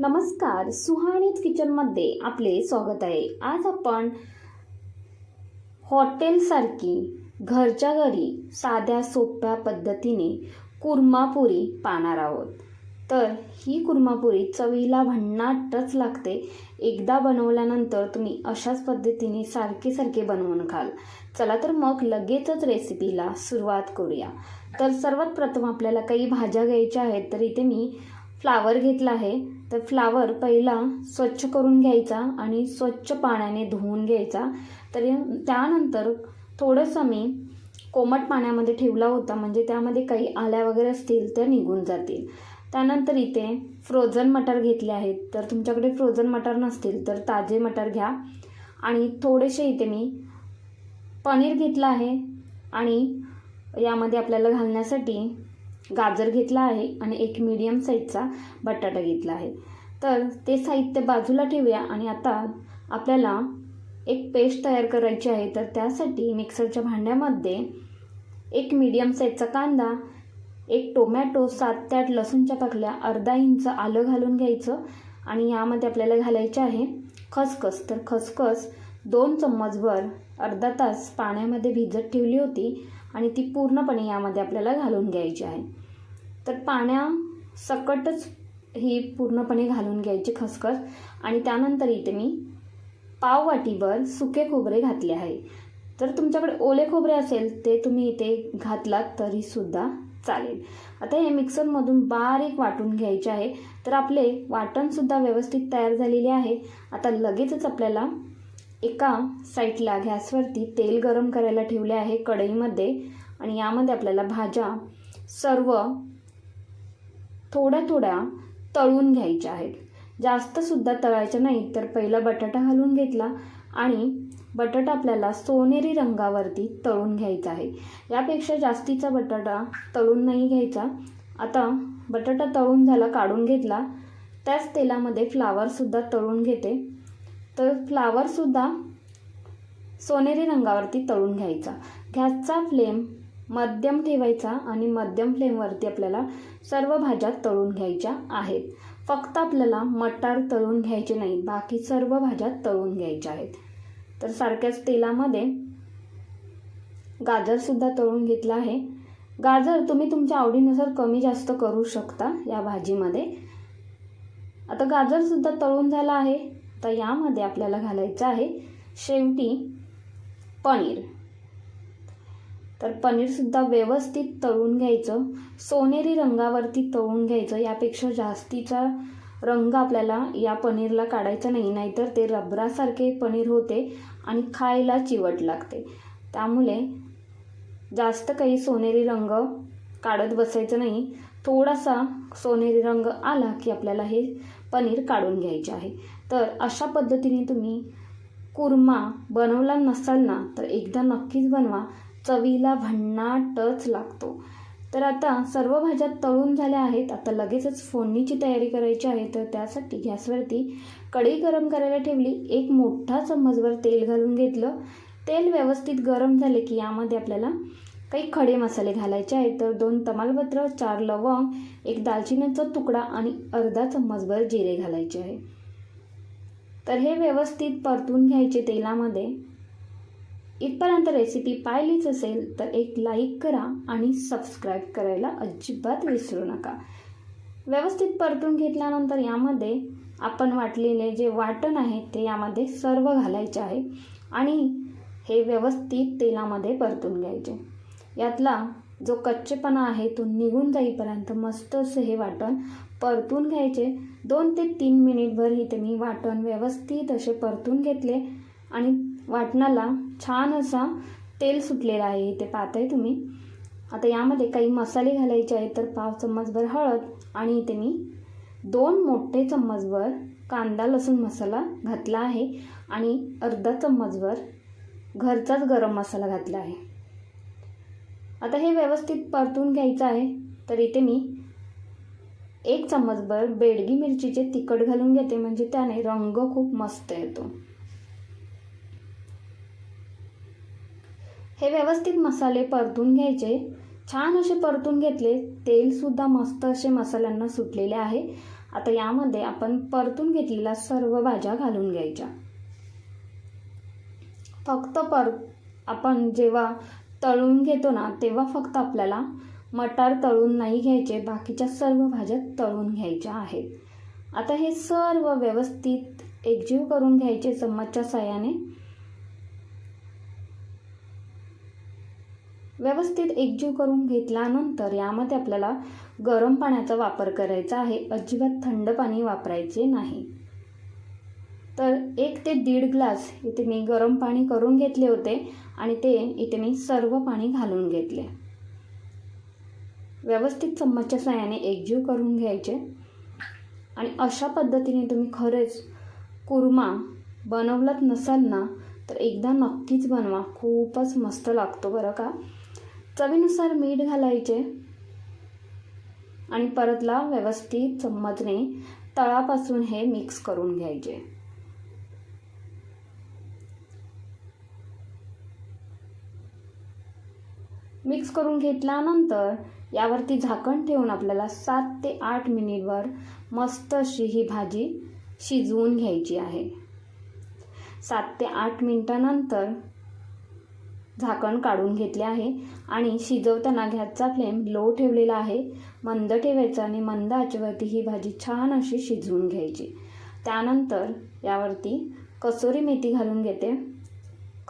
नमस्कार सुहाणीच किचनमध्ये आपले स्वागत आहे. आज आपण हॉटेलसारखी घरच्या घरी साध्या सोप्या पद्धतीने कुर्मापुरी पाहणार आहोत. तर ही कुर्मापुरी चवीला भन्नाटच लागते. एकदा बनवल्यानंतर तुम्ही अशाच पद्धतीने सारखे सारखे बनवून खाल चला तर मग लगेचच रेसिपीला सुरुवात करूया. तर सर्वात प्रथम आपल्याला काही भाज्या घ्यायच्या आहेत तर इथे मी फ्लावर घेतला आहे. तर फ्लावर पहिला स्वच्छ करून घ्यायचा आणि स्वच्छ पाण्याने धुवून घ्यायचा. तर त्यानंतर थोडंसं मी कोमट पाण्यामध्ये ठेवला होता. म्हणजे त्यामध्ये काही आल्या वगैरे असतील तर निघून जातील. त्यानंतर इथे फ्रोझन मटार घेतले आहेत. तर तुमच्याकडे फ्रोझन मटार नसतील तर ताजे मटार घ्या. आणि थोडेसे इथे मी पनीर घेतलं आहे. आणि यामध्ये आपल्याला घालण्यासाठी गाजर घेतला आहे आणि एक मीडियम साईजचा बटाटा घेतला आहे. तर ते साहित्य बाजूला ठेवूया आणि आता आपल्याला एक पेस्ट तयार करायची आहे. तर त्यासाठी मिक्सरच्या भांड्यामध्ये एक मीडियम साईजचा कांदा एक टोमॅटो सात ते आठ लसूणच्या पाकल्या अर्धा इंच आलं घालून घ्यायचं आणि यामध्ये आपल्याला घालायचे आहे खसखस. तर खसखस दोन चम्मचभर अर्धा तास पाण्यामध्ये भिजत ठेवली होती. आणि ती पूर्णपणे यामध्ये आपल्याला घालून घ्यायची आहे. तर पाण्या सकटच ही पूर्णपणे घालून घ्यायची खसखस. आणि त्यानंतर इथे मी पाव वाटीभर सुके खोबरे घातले आहे. तर तुमच्याकडे ओले खोबरे असेल ते तुम्ही इथे घातलात तरीसुद्धा चालेल. आता हे मिक्सरमधून बारीक वाटून घ्यायचे आहे. तर आपले वाटणसुद्धा व्यवस्थित तयार झालेले आहे. आता लगेचच आपल्याला एका साईडला गॅसवरती तेल गरम करायला ठेवले आहे कढईमध्ये आणि यामध्ये आपल्याला भाज्या सर्व थोड्या थोड्या तळून घ्यायच्या आहेत. जास्तसुद्धा तळायच्या नाही तर पहिला बटाटा घालून घेतला आणि बटाटा आपल्याला सोनेरी रंगावरती तळून घ्यायचा आहे. यापेक्षा जास्तीचा बटाटा तळून नाही घ्यायचा. आता बटाटा तळून झाला काढून घेतला. त्याच तेलामध्ये फ्लावरसुद्धा तळून घेते. तर फ्लावरसुद्धा सोनेरी रंगावरती तळून घ्यायचा. गॅसचा फ्लेम मध्यम ठेवायचा आणि मध्यम फ्लेमवरती आपल्याला सर्व भाज्या तळून घ्यायच्या आहेत. फक्त आपल्याला मटार तळून घ्यायचे नाही बाकी सर्व भाज्या तळून घ्यायच्या आहेत. तर सारख्याच तेलामध्ये गाजरसुद्धा तळून घेतला आहे. गाजर तुम्ही तुमच्या आवडीनुसार कमी जास्त करू शकता या भाजीमध्ये. आता गाजरसुद्धा तळून झाला आहे. तर यामध्ये आपल्याला घालायचं आहे शेवटी पनीर. तर पनीरसुद्धा व्यवस्थित तळून घ्यायचं. सोनेरी रंगावरती तळून घ्यायचं. यापेक्षा जास्तीचा रंग आपल्याला या पनीरला काढायचा नाही नाहीतर ते रबरासारखे पनीर होते आणि खायला चिवट लागते. त्यामुळे जास्त काही सोनेरी रंग काढत बसायचं नाही. थोडासा सोनेरी रंग आला की आपल्याला हे पनीर काढून घ्यायचे आहे. तर अशा पद्धतीने तुम्ही कुर्मा बनवला नसाल ना तर एकदा नक्कीच बनवा. चवीला भन्नाटच लागतो. तर आता सर्व भाज्या तळून झाल्या आहेत. आता लगेचच फोडणीची तयारी करायची आहे. तर त्यासाठी गॅसवरती कढई गरम करायला ठेवली. एक मोठा चम्मचभर तेल घालून घेतलं. तेल व्यवस्थित गरम झाले की यामध्ये आपल्याला काही खडे मसाले घालायचे आहेत तर दोन तमालपत्र चार लवंग एक दालचिनीचा तुकडा आणि अर्धा चम्मचभर जिरे घालायचे आहे. तर हे व्यवस्थित परतून घ्यायचे तेलामध्ये. इथपर्यंत रेसिपी पाहिलीच असेल तर एक लाईक करा आणि सबस्क्राईब करायला अजिबात विसरू नका. व्यवस्थित परतून घेतल्यानंतर यामध्ये आपण वाटलेले जे वाटण आहे ते यामध्ये सर्व घालायचे आहे आणि हे व्यवस्थित तेलामध्ये परतून घ्यायचे. यातला जो कच्चेपणा आहे तो निघून जाईपर्यंत मस्त असं हे वाटण परतून घ्यायचे. दोन ते तीन मिनिटभर इथे मी वाटण व्यवस्थित असे परतून घेतले आणि वाटणाला छान असा तेल सुटलेला आहे. इथे पाहताय तुम्ही. आता यामध्ये काही मसाले घालायचे आहेत तर पाव चम्मचभर हळद आणि इथे मी दोन मोठे चम्मचभर कांदा लसूण मसाला घातला आहे आणि अर्धा चम्मचभर घरचाच गरम मसाला घातला आहे. आता हे व्यवस्थित परतून घ्यायचं आहे. तर इथे मी एक चम्मचभर बेडगी मिरचीचे तिखट घालून घेते म्हणजे त्याने रंग खूप मस्त येतो. हे व्यवस्थित मसाले परतून घ्यायचे. छान असे परतून घेतले तेलसुद्धा मस्त असे मसाल्यांना सुटलेले आहे. आता यामध्ये आपण परतून घेतलेल्या सर्व भाज्या घालून घ्यायच्या. फक्त पर आपण जेव्हा तळून घेतो ना तेव्हा फक्त आपल्याला मटार तळून नाही घ्यायचे बाकीच्या सर्व भाज्या तळून घ्यायच्या आहेत. आता हे सर्व व्यवस्थित एकजीव करून घ्यायचे चम्मचच्या सहाय्याने व्यवस्थित एकजीव करून घेतल्यानंतर यामध्ये आपल्याला गरम पाण्याचा वापर करायचा आहे. अजिबात थंड पाणी वापरायचे नाही. तर एक ते दीड ग्लास इथे मी गरम पाणी करून घेतले होते आणि ते इथे मी सर्व पाणी घालून घेतले. व्यवस्थित चम्मचच्या साह्याने एकजीव करून घ्यायचे. आणि अशा पद्धतीने तुम्ही खरेच कुर्मा बनवलात नसाल ना तर एकदा नक्कीच बनवा. खूपच मस्त लागतो बरं का? चवीनुसार मीठ घालायचे. आणि परतला व्यवस्थित चम्मचने तळापासून हे मिक्स करून घ्यायचे. मिक्स करून घेतल्यानंतर यावरती झाकण ठेवून आपल्याला सात ते आठ मिनिटवर मस्त अशी ही भाजी शिजवून घ्यायची आहे. सात ते आठ मिनटानंतर झाकण काढून घेतले आहे आणि शिजवताना गॅसचा फ्लेम लो ठेवलेला आहे. मंद ठेवायचा आणि मंद आचेवरती ही भाजी छान अशी शिजवून घ्यायची. त्यानंतर यावरती कसोरी मेथी घालून घेते.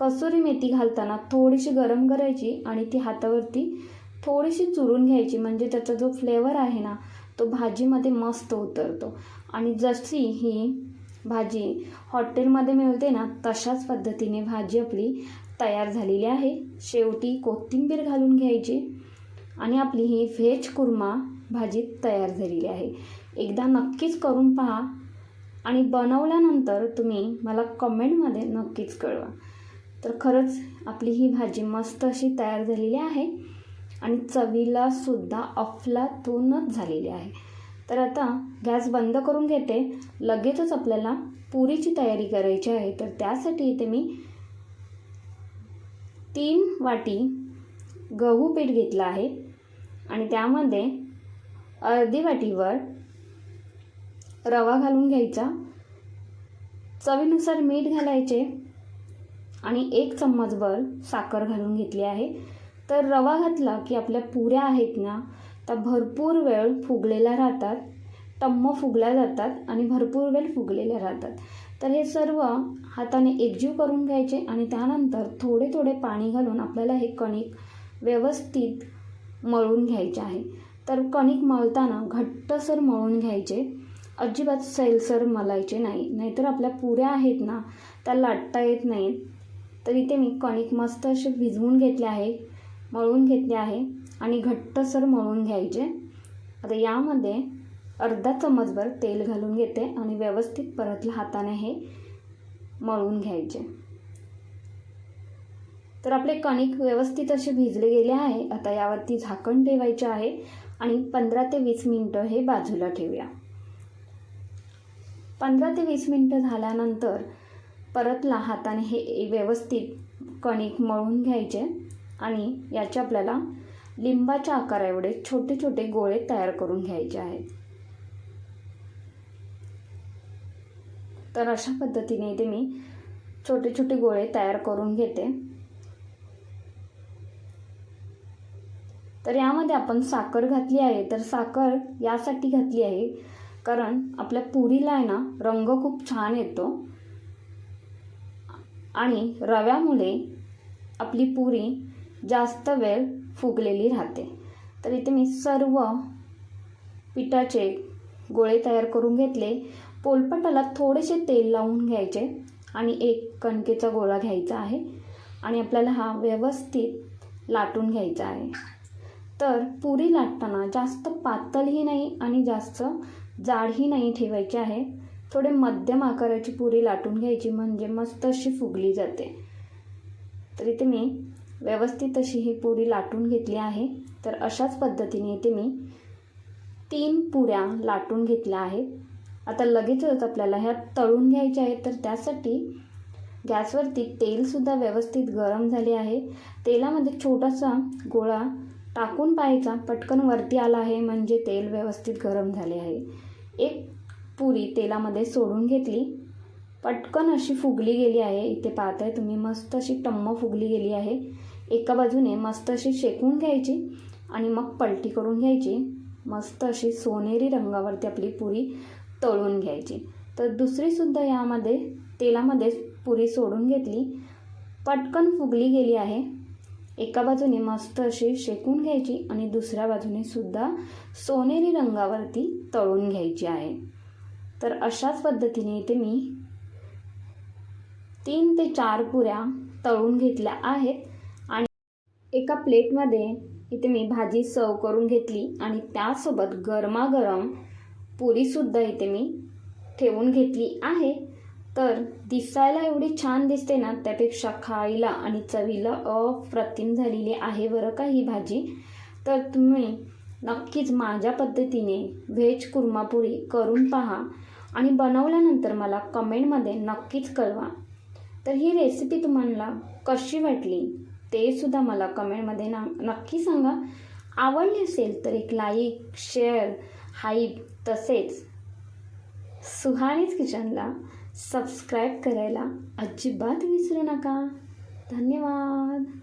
कसुरी मेथी घालताना थोडीशी गरम करायची आणि ती हातावरती थोडीशी चुरून घ्यायची. म्हणजे त्याचा जो फ्लेवर आहे ना तो भाजीमध्ये मस्त उतरतो. आणि जशी ही भाजी हॉटेलमध्ये मिळते ना तशाच पद्धतीने भाजी आपली तयार झालेली आहे. शेवटी कोथिंबीर घालून घ्यायची आणि आपली ही व्हेज कुर्मा भाजी तयार झालेली आहे. एकदा नक्कीच करून पहा आणि बनवल्यानंतर तुम्ही मला कमेंटमध्ये नक्कीच कळवा. तर खरंच आपली ही भाजी मस्त अशी तयार झालेली आहे आणि चवीला सुद्धा अफलातूनच झालेली आहे. तर आता गॅस बंद करून घेते. लगेचच आपल्याला पुरीची तयारी करायची आहे. तर त्यासाठी इथे मी तीन वाटी गहू पीठ घेतलं आहे. आणि त्यामध्ये अर्धी वाटीवर रवा घालून घ्यायचा. चवीनुसार मीठ घालायचे. आणि एक चम्मचभर साखर घालून घेतली आहे. तर रवा घातला की आपल्या पुऱ्या आहेत ना त्या भरपूर वेळ फुगलेल्या राहतात. टम्म फुगल्या जातात आणि भरपूर वेळ फुगलेल्या राहतात. तर हे सर्व हाताने एकजीव करून घ्यायचे आणि त्यानंतर थोडे थोडे पाणी घालून आपल्याला हे कणिक व्यवस्थित मळून घ्यायचे आहे. तर कणिक मळताना घट्टसर मळून घ्यायचे. अजिबात सैलसर मलायचे नाही. नाहीतर आपल्या पुऱ्या आहेत ना त्या लाटता येत नाहीत. तर इथे मी कणिक मस्त असे भिजवून घेतले आहे मळून घेतले आहे आणि घट्टसर मळून घ्यायचे. आता यामध्ये अर्धा चमचभर तेल घालून घेते आणि व्यवस्थित परतल्या हाताने हे मळून घ्यायचे. तर आपले कणिक व्यवस्थित असे भिजले गेले आहे. आता यावरती झाकण ठेवायचे आहे आणि पंधरा ते वीस मिनटं हे बाजूला ठेवूया. पंधरा ते वीस मिनटं झाल्यानंतर परतला हाताने हे व्यवस्थित कणिक मळून घ्यायचे आणि याचे आपल्याला लिंबाच्या आकाराएवढे छोटे छोटे गोळे तयार करून घ्यायचे आहेत. तर अशा पद्धतीने इथे मी छोटे छोटे गोळे तयार करून घेते. तर यामध्ये आपण साखर घातली आहे. तर साखर यासाठी घातली आहे कारण आपल्या पुरीला आहे ना रंग खूप छान येतो. आणि रव्यामुळे आपली पुरी जास्त वेळ फुगलेली राहते. तर इथे मी सर्व पिठाचे गोळे तयार करून घेतले. पोलपटाला थोडेसे तेल लावून घ्यायचे आणि एक कणकेचा गोळा घ्यायचा आहे आणि आपल्याला हा व्यवस्थित लाटून घ्यायचा आहे. तर पुरी लाटताना जास्त पातळही नाही आणि जास्त जाडही नाही ठेवायची आहे. थोडे मध्यम आकाराची पुरी लाटून घ्यायची म्हणजे मस्त अशी फुगली जाते. तर इथे मी व्यवस्थित अशी ही पुरी लाटून घेतली आहे. तर अशाच पद्धतीने इथे मी तीन पुऱ्या लाटून घेतल्या आहेत. आता लगेचच आपल्याला ह्या तळून घ्यायच्या आहेत तर त्यासाठी गॅसवरती तेलसुद्धा व्यवस्थित गरम झाले आहे. तेलामध्ये छोटासा गोळा टाकून पाहायचा. पटकन वरती आला आहे म्हणजे तेल व्यवस्थित गरम झाले आहे. एक पुरी तेलामध्ये सोडून घेतली. पटकन अशी फुगली गेली आहे. इथे पाहताय तुम्ही मस्त अशी टम्म फुगली गेली आहे. एका बाजूने मस्त अशी शेकून घ्यायची आणि मग पलटी करून घ्यायची. मस्त अशी सोनेरी रंगावरती आपली पुरी तळून घ्यायची. तर दुसरीसुद्धा यामध्ये तेलामध्ये पुरी सोडून घेतली. पटकन फुगली गेली आहे. एका बाजूने मस्त अशी शेकून घ्यायची आणि दुसऱ्या बाजूने सुद्धा सोनेरी रंगावरती तळून घ्यायची आहे. तर अशाच पद्धतीने इथे मी तीन ते चार पुऱ्या तळून घेतल्या आहेत. आणि एका प्लेटमध्ये इथे मी भाजी सर्व करून घेतली आणि त्यासोबत गरमागरम पुरीसुद्धा इथे मी ठेवून घेतली आहे. तर दिसायला एवढी छान दिसते ना त्यापेक्षा खायला आणि चवीला अप्रतिम झालेली आहे बरं का ही भाजी. तर तुम्ही नक्कीच माझ्या पद्धतीने व्हेज कुर्मापुरी करून पहा. आणि बनवल्यानंतर मला कमेंटमध्ये नक्कीच कळवा. तर ही रेसिपी तुम्हाला कशी वाटली ते सुद्धा मला कमेंटमध्ये ना नक्की सांगा. आवडली असेल तर एक लाईक शेअर हाईप तसेच सुहानीच किचनला सबस्क्राईब करायला अजिबात विसरू नका. धन्यवाद.